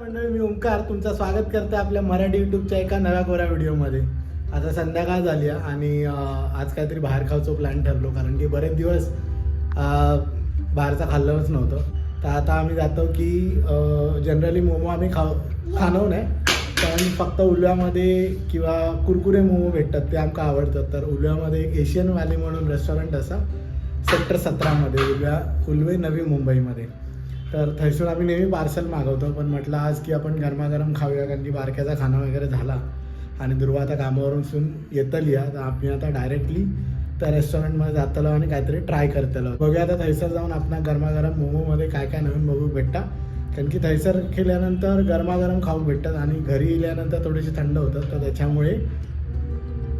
मंडळी मी ओंकार तुमचं स्वागत करते आपल्या मराठी युट्यूबच्या एका नव्या कोऱ्या व्हिडिओमध्ये. आता संध्याकाळ झाली आहे आणि आज काहीतरी बाहेर खावचं प्लॅन ठरलो कारण की बरेच दिवस बाहेरचं खाल्लंच नव्हतं. तर आता आम्ही जातो की जनरली मोमो आम्ही खाऊ खाणव नाही पण फक्त उलव्यामध्ये किंवा कुरकुरे मोमो भेटतात ते आमका आवडतात. तर उलव्यामध्ये एक एशियन व्हॅली म्हणून रेस्टॉरंट असा सेक्टर सतरामध्ये उलव्या उलवे नवी मुंबईमध्ये. तर थैसून आम्ही नेहमी पार्सल मागवतो पण म्हटलं आज की आपण गरमागरम खाऊया कारण की बारक्याचा खाना वगैरे झाला. आणि दुर्वा आता कामावरून सून येतली तर आम्ही आता डायरेक्टली त्या रेस्टॉरंटमध्ये जातलो आणि काहीतरी ट्राय करतलो. बघूया आता थैसर जाऊन आपण गरमागरम मोमोमध्ये काय काय नवीन बघू भेटता. कारण की थैसर केल्यानंतर गरमागरम खाऊ भेटतात आणि घरी येल्यानंतर थोडेसे थंड होतात. तर त्याच्यामुळे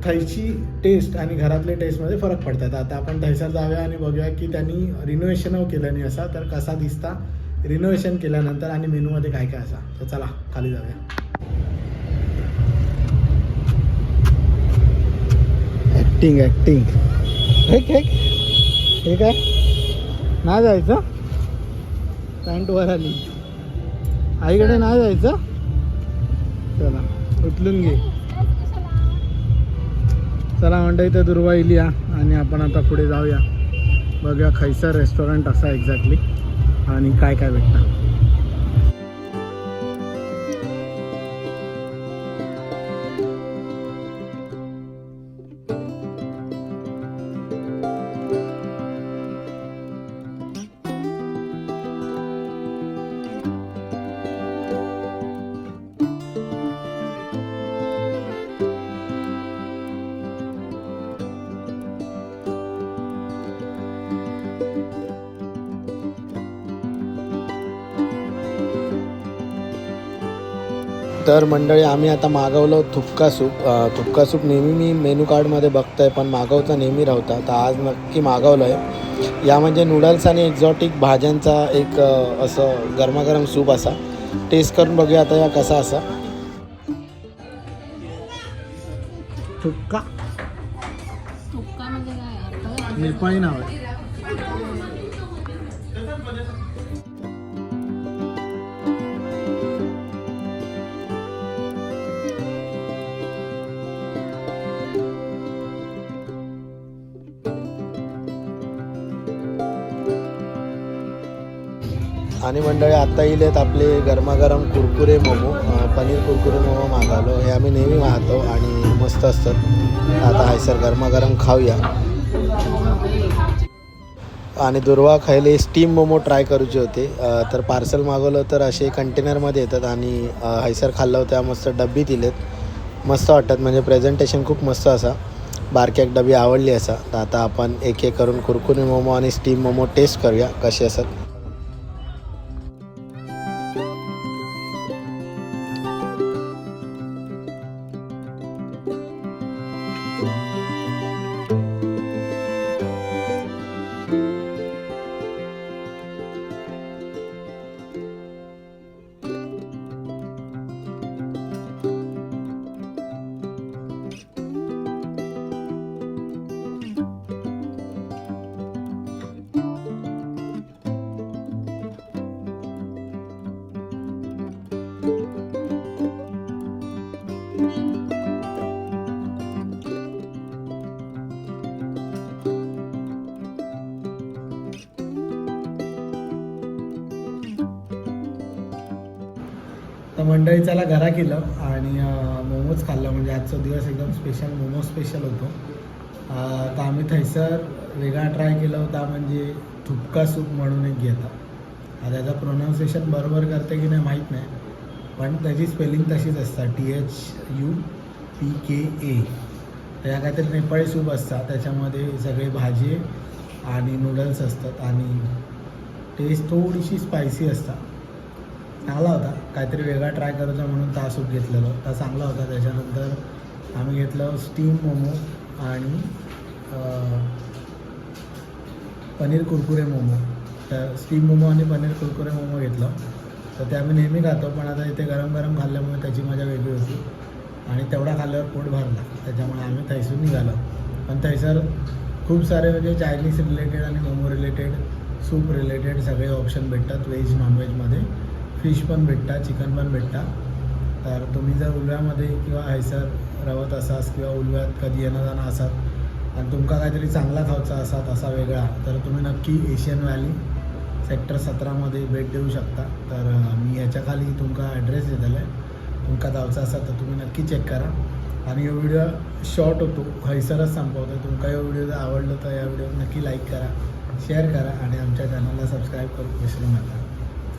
थैची टेस्ट आणि घरातल्या टेस्टमध्ये फरक पडतात. आता आपण थैसर जाऊया आणि बघूया की त्यांनी रिनोव्हेशन हो नाही असा. तर कसा दिसता रिनोव्हेशन केल्यानंतर आणि मेनूमध्ये काय काय असा. तर चला खाली जाऊया. ॲक्टिंग ॲक्टिंग हे काय हे काय नाही जायचं. पॅन्ट वर आली. आईकडे नाही जायचं. चला उचलून घे. चला म्हणता इथं दुर्वा इली या आणि आपण आता पुढे जाऊया. बघूया खैसर रेस्टॉरंट असा एक्झॅक्टली आणि काय काय भेटणार. तर मंडळी आम्ही आता मागवलं थुपका सूप. थुपका सूप नेहमी मी मेनू कार्डमध्ये बघतोय पण मागवता नेहमी राहता. तर आज नक्की मागवलं आहे या म्हणजे नूडल्स आणि एक्झॉटिक भाज्यांचा एक असं गरमागरम सूप असा. टेस्ट करून बघूया आता या कसा असा. थुपका? म्हणजे नेपाळी नाव आहे. आणि मंडळी आत्ता येईल आहेत आपले गरमागरम कुरकुरे मोमो पनीर कुरकुरे मोमो मागवलो. हे आम्ही नेहमी वाहतो आणि मस्त असतात. आता हाय सर गरमागरम खाऊया. आणि दुर्वा खायले स्टीम मोमो ट्राय करूचे होते. तर पार्सल मागवलं तर असे कंटेनरमध्ये येतात आणि हायसर खाल्लं होतं मस्त डब्बी दिलेत. मस्त वाटतात म्हणजे प्रेझेंटेशन खूप मस्त असा. बारक्याक डबी आवडली असा. तर आता आपण एक एक करून कुरकुरे मोमो आणि स्टीम मोमो टेस्ट करूया कसे असतात. तर मंडळी त्याला घरा केलं आणि मोमोज खाल्लं. म्हणजे आजचा दिवस एकदम स्पेशल मोमो स्पेशल होतो. तर आम्ही थैसर वेगळा ट्राय केला होता. म्हणजे थुपका सूप म्हणून एक घेता आता त्याचं प्रोनाऊन्सिएशन बरोबर करते की नाही माहीत नाही. पण त्याची स्पेलिंग तशीच असतात. T H U P K A त्या काहीतरी नेपाळी सूप असतात. त्याच्यामध्ये सगळे भाजी आणि नूडल्स असतात. आणि टेस्ट थोडीशी स्पायसी असतात. चांगला होता. काहीतरी वेगळा ट्राय करायचा म्हणून ता सूप घेतलेलो. ता चांगला होता. त्याच्यानंतर आम्ही घेतलं स्टीम मोमो आणि पनीर कुरकुरे मोमो तर स्टीम मोमो आणि पनीर कुरकुरे मोमो घेतलं. तर ते आम्ही नेहमी खातो पण आता इथे गरम गरम खाल्ल्यामुळे त्याची मजा वेगळी होती. आणि तेवढा खाल्ल्यावर पोट भरला. त्याच्यामुळे आम्ही थैसून निघालो. पण थैसर खूप सारे म्हणजे चायनीज रिलेटेड आणि मोमो रिलेटेड सूप रिलेटेड सगळे ऑप्शन भेटतात व्हेज नॉनव्हेजमध्ये फिश पण भेटता चिकन पण भेटता. तर तुम्ही जर उलव्यामध्ये किंवा हायसर रवत असास किंवा उलव्यात कधी येणं जाणं असाल आणि तुमका काहीतरी चांगला खावचा असा तसा वेगळा तर तुम्ही नक्की एशियन व्हॅली सेक्टर सतरामध्ये भेट देऊ शकता. तर मी ह्याच्या खाली तुमका ॲड्रेस दिलेला आहे तुमका जावचा असा तर तुम्ही नक्की चेक करा. आणि हा व्हिडिओ शॉर्ट होतो हैसरच संपवतो तुमका हा व्हिडिओ जर आवडलं तर या व्हिडिओ नक्की लाईक करा शेअर करा आणि आमच्या चॅनलला सबस्क्राईब करू. विसरू नका